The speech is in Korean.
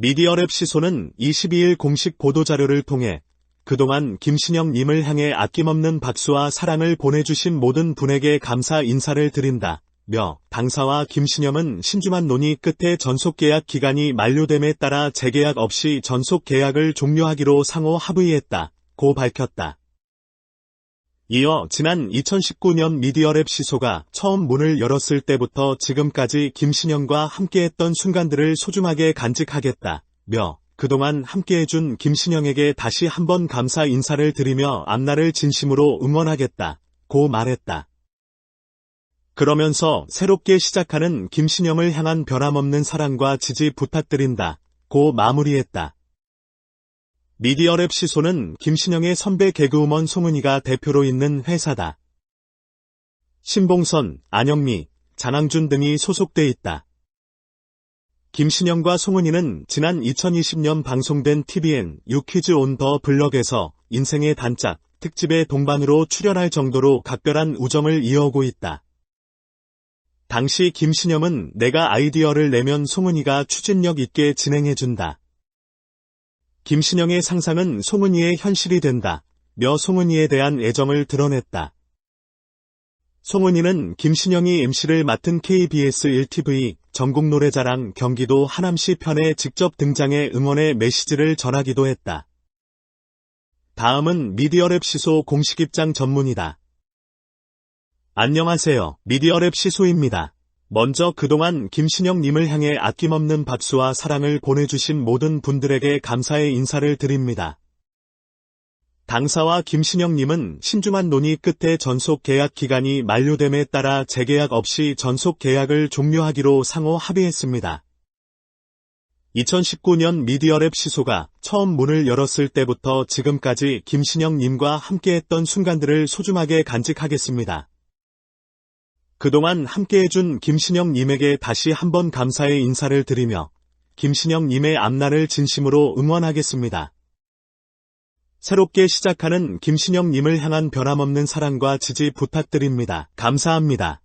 미디어랩 시소는 22일 공식 보도자료를 통해 그동안 김신영 님을 향해 아낌없는 박수와 사랑을 보내주신 모든 분에게 감사 인사를 드린다. 며 당사와 김신영은 신중한 논의 끝에 전속계약 기간이 만료됨에 따라 재계약 없이 전속계약을 종료하기로 상호 합의했다. 고 밝혔다. 이어 지난 2019년 미디어랩 시소가 처음 문을 열었을 때부터 지금까지 김신영과 함께했던 순간들을 소중하게 간직하겠다. 며 그동안 함께해준 김신영에게 다시 한번 감사 인사를 드리며 앞날을 진심으로 응원하겠다. 고 말했다. 그러면서 새롭게 시작하는 김신영을 향한 변함없는 사랑과 지지 부탁드린다. 고 마무리했다. 미디어랩 시소는 김신영의 선배 개그우먼 송은이가 대표로 있는 회사다. 신봉선, 안영미, 장항준 등이 소속돼 있다. 김신영과 송은이는 지난 2020년 방송된 TVN 유퀴즈 온 더 블럭에서 인생의 단짝 특집의 동반으로 출연할 정도로 각별한 우정을 이어오고 있다. 당시 김신영은 내가 아이디어를 내면 송은이가 추진력 있게 진행해준다. 김신영의 상상은 송은이의 현실이 된다. 며 송은이에 대한 애정을 드러냈다. 송은이는 김신영이 MC를 맡은 KBS 1TV 전국노래자랑 경기도 하남시 편에 직접 등장해 응원의 메시지를 전하기도 했다. 다음은 미디어랩 시소 공식 입장 전문이다. 안녕하세요. 미디어랩 시소입니다. 먼저 그동안 김신영님을 향해 아낌없는 박수와 사랑을 보내주신 모든 분들에게 감사의 인사를 드립니다. 당사와 김신영님은 신중한 논의 끝에 전속 계약 기간이 만료됨에 따라 재계약 없이 전속 계약을 종료하기로 상호 합의했습니다. 2019년 미디어랩 시소가 처음 문을 열었을 때부터 지금까지 김신영님과 함께했던 순간들을 소중하게 간직하겠습니다. 그동안 함께해준 김신영님에게 다시 한번 감사의 인사를 드리며 김신영님의 앞날을 진심으로 응원하겠습니다. 새롭게 시작하는 김신영님을 향한 변함없는 사랑과 지지 부탁드립니다. 감사합니다.